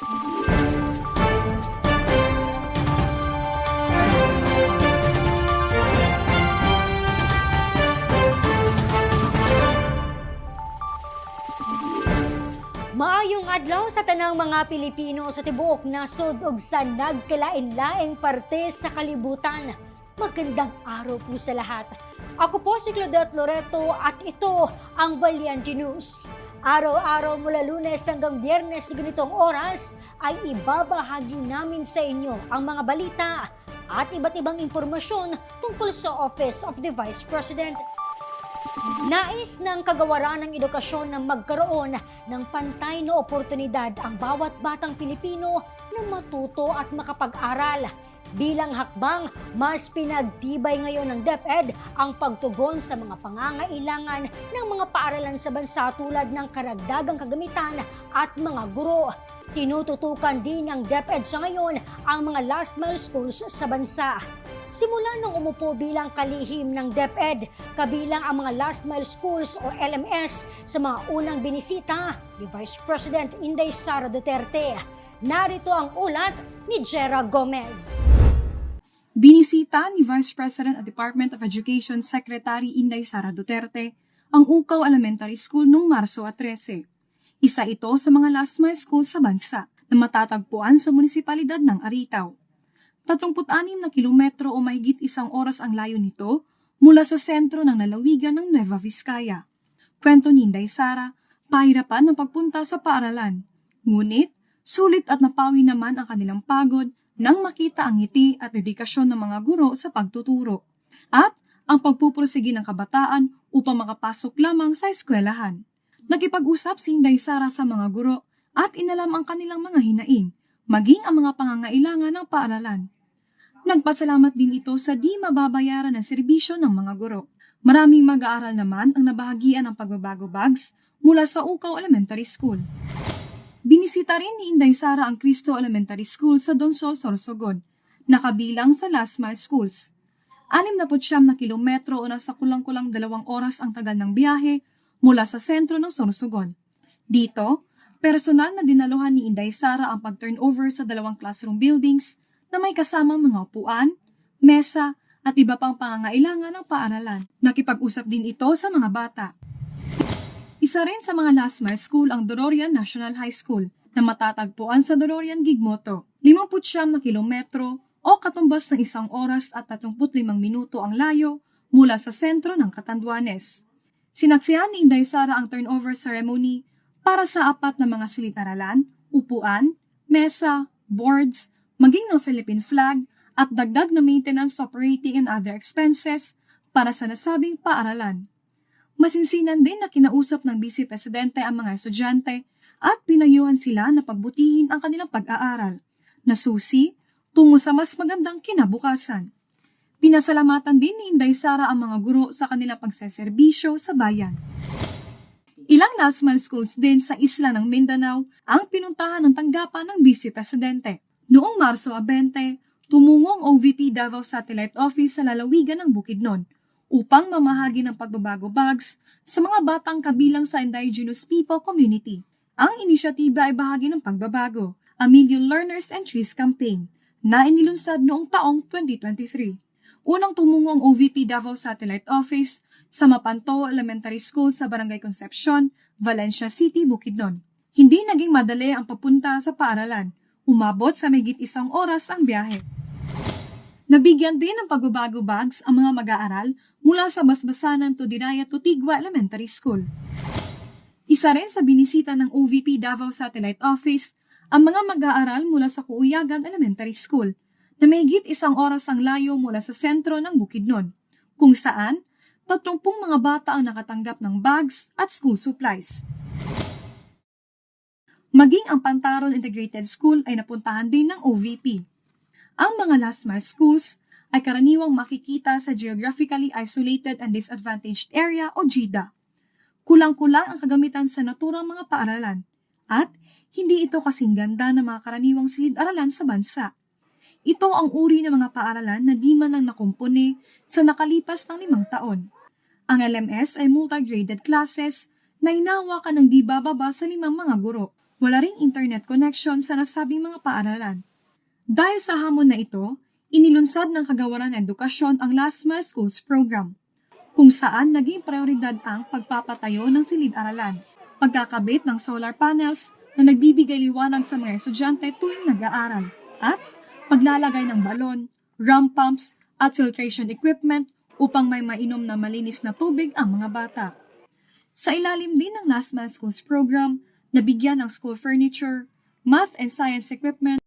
Maayong adlaw sa tanang mga Pilipino sa tibuok nasod og sa nagkalain-laing parte sa kalibutan. Magandang araw po sa lahat. Ako po si Claudette Loreto at ito ang Valiante News. Araw-araw mula lunes hanggang biyernes sa ganitong oras ay ibabahagi namin sa inyo ang mga balita at iba't ibang impormasyon tungkol sa Office of the Vice President. Nais ng kagawaran ng edukasyon na magkaroon ng pantay na oportunidad ang bawat batang Pilipino na matuto at makapag-aral. Bilang hakbang, mas pinagtibay ngayon ng DepEd ang pagtugon sa mga pangangailangan ng mga paaralan sa bansa tulad ng karagdagang kagamitan at mga guro. Tinututukan din ng DepEd sa ngayon ang mga last mile schools sa bansa. Simula nung umupo bilang kalihim ng DepEd, kabilang ang mga last mile schools o LMS sa mga unang binisita ni Vice President Inday Sara Duterte. Narito ang ulat ni Jera Gomez. Binisita ni Vice President at Department of Education Secretary Inday Sara Duterte ang Ukaw Elementary School noong Marso at 13. Isa ito sa mga last mile school sa bansa na matatagpuan sa munisipalidad ng Aritaw. 36 na kilometro o mahigit isang oras ang layo nito mula sa sentro ng lalawigan ng Nueva Vizcaya. Kwento ni Inday Sara, pahirapan ng pagpunta sa paaralan. Ngunit, sulit at napawi naman ang kanilang pagod nang makita ang ngiti at dedikasyon ng mga guro sa pagtuturo. At ang pagpupursige ng kabataan upang makapasok lamang sa eskwelahan. Nakipag-usap si Inday Sara sa mga guro at inalam ang kanilang mga hinaing, maging ang mga pangangailangan ng paaralan. Nagpasalamat din ito sa di mababayaran ng serbisyo ng mga guro. Maraming mag-aaral naman ang nabahagian ng pagbabago bags mula sa Ukaw Elementary School. Binisita rin ni Inday Sara ang Cristo Elementary School sa Donsol, Sorsogon, nakabilang sa last mile schools. 69 na kilometro o nasa kulang-kulang dalawang oras ang tagal ng biyahe mula sa sentro ng Sorsogon. Dito, personal na dinaluhan ni Inday Sara ang pag-turnover sa dalawang classroom buildings na may kasamang mga upuan, mesa, at iba pang pangangailangan ng paaralan. Nakipag-usap din ito sa mga bata. Isa rin sa mga last mile school ang Dororian National High School na matatagpuan sa Dororian Gigmoto. 59 na kilometro o katumbas ng isang oras at 35 minuto ang layo mula sa sentro ng Catanduanes. Sinaksihan ni Inday Sara ang turnover ceremony para sa apat na mga silid-aralan, upuan, mesa, boards, maging ng Philippine flag at dagdag na maintenance operating and other expenses para sa nasabing paaralan. Masinsinan din na kinausap ng Vice Presidente ang mga estudyante at pinayuhan sila na pagbutihin ang kanilang pag-aaral na susi tungo sa mas magandang kinabukasan. Pinasalamatan din ni Inday Sara ang mga guro sa kanilang pagseserbisyo sa bayan. Ilang Nasmal schools din sa isla ng Mindanao ang pinuntahan ng tanggapan ng Vice Presidente. Noong Marso 20, tumungong OVP Davao Satellite Office sa lalawigan ng Bukidnon upang mamahagi ng pagbabago bags sa mga batang kabilang sa indigenous people community. Ang inisyatiba ay bahagi ng pagbabago, a Million Learners and Trees Campaign, na inilunsad noong taong 2023. Unang tumungo ang OVP Davao Satellite Office sa Mapanto Elementary School sa Barangay Concepcion, Valencia City, Bukidnon. Hindi naging madali ang papunta sa paaralan. Umabot sa megit isang oras ang biyahe. Nabigyan din ng pagbabago bags ang mga mag-aaral mula sa Basbasanan to Dinaya to Tigwa Elementary School. Isa rin sa binisita ng OVP Davao Satellite Office ang mga mag-aaral mula sa Kuuyagan Elementary School na mahigit isang oras ang layo mula sa sentro ng Bukidnon, kung saan 30 mga bata ang nakatanggap ng bags at school supplies. Maging ang Pantaron Integrated School ay napuntahan din ng OVP. Ang mga last mile schools ay karaniwang makikita sa Geographically Isolated and Disadvantaged Area o GIDA. Kulang-kulang ang kagamitan sa naturang mga paaralan at hindi ito kasing ganda ng mga karaniwang silid-aralan sa bansa. Ito ang uri ng mga paaralan na di man lang nakumpuni sa nakalipas ng limang taon. Ang LMS ay multi-graded classes na inawakan ng di bababa sa limang mga guro. Wala ring internet connection sa nasabing mga paaralan. Dahil sa hamon na ito, inilunsad ng Kagawaran ng Edukasyon ang Last Mile Schools Program, kung saan naging prioridad ang pagpapatayo ng silid-aralan. pagkakabit ng solar panels na nagbibigay liwanag sa mga estudyante tuwing nag-aaral, at paglalagay ng balon, rum pumps, at filtration equipment upang may mainom na malinis na tubig ang mga bata. Sa ilalim din ng Last Man Schools program, nabigyan ng school furniture, math and science equipment,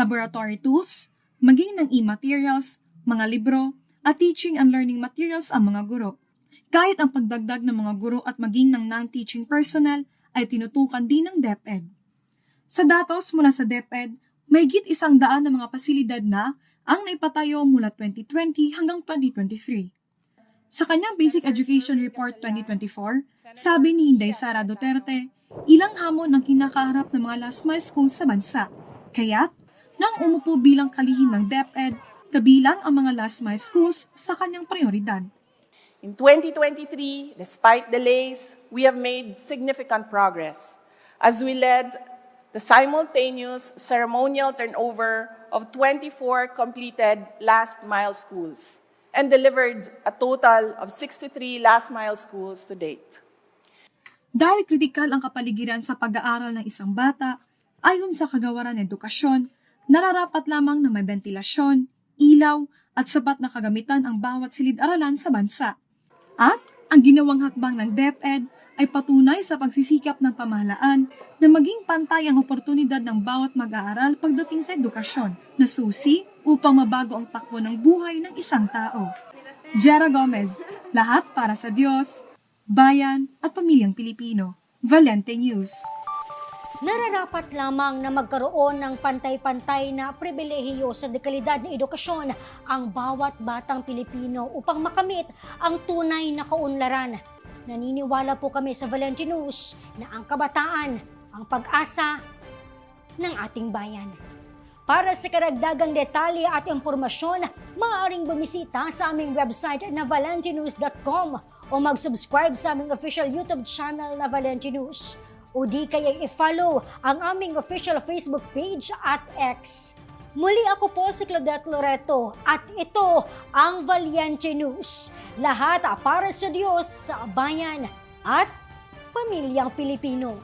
laboratory tools, maging ng e-materials, mga libro, at teaching and learning materials ang mga guro. Kahit ang pagdagdag ng mga guro at maging ng non-teaching personnel ay tinutukan din ng DepEd. Sa datos mula sa DepEd, may git isang daan ng mga pasilidad na ang naipatayo mula 2020 hanggang 2023. Sa kanyang Basic Education Report 2024, sabi ni Inday Sara Duterte, ilang hamon ang kinakaharap ng mga last mile schools sa bansa. Kaya't, nang umupo bilang kalihim ng DepEd, kabilang ang mga last mile schools sa kanyang prioridad. In 2023, despite delays, we have made significant progress as we led the simultaneous ceremonial turnover of 24 completed last mile schools and delivered a total of 63 last mile schools to date. Dahil kritikal ang kapaligiran sa pag-aaral ng isang bata, ayon sa kagawaran ng edukasyon, nararapat lamang na may ventilasyon, ilaw, at sapat na kagamitan ang bawat silid-aralan sa bansa. At ang ginawang hakbang ng DepEd ay patunay sa pagsisikap ng pamahalaan na maging pantay ang oportunidad ng bawat mag-aaral pagdating sa edukasyon na susi upang mabago ang takbo ng buhay ng isang tao. Jera Gomez, lahat para sa Diyos, bayan at pamilyang Pilipino. Valente News. Nararapat lamang na magkaroon ng pantay-pantay na pribilehiyo sa dekalidad na edukasyon ang bawat batang Pilipino upang makamit ang tunay na kaunlaran. Naniniwala po kami sa Valente News na ang kabataan, ang pag-asa ng ating bayan. Para sa karagdagang detalye at impormasyon, maaaring bumisita sa aming website na valentinews.com o mag-subscribe sa aming official YouTube channel na Valente News o di kaya i-follow ang aming official Facebook page at X. Muli ako po si Claudette Loreto at ito ang Valiente News. Lahat para sa Diyos, sa bayan at pamilyang Pilipino.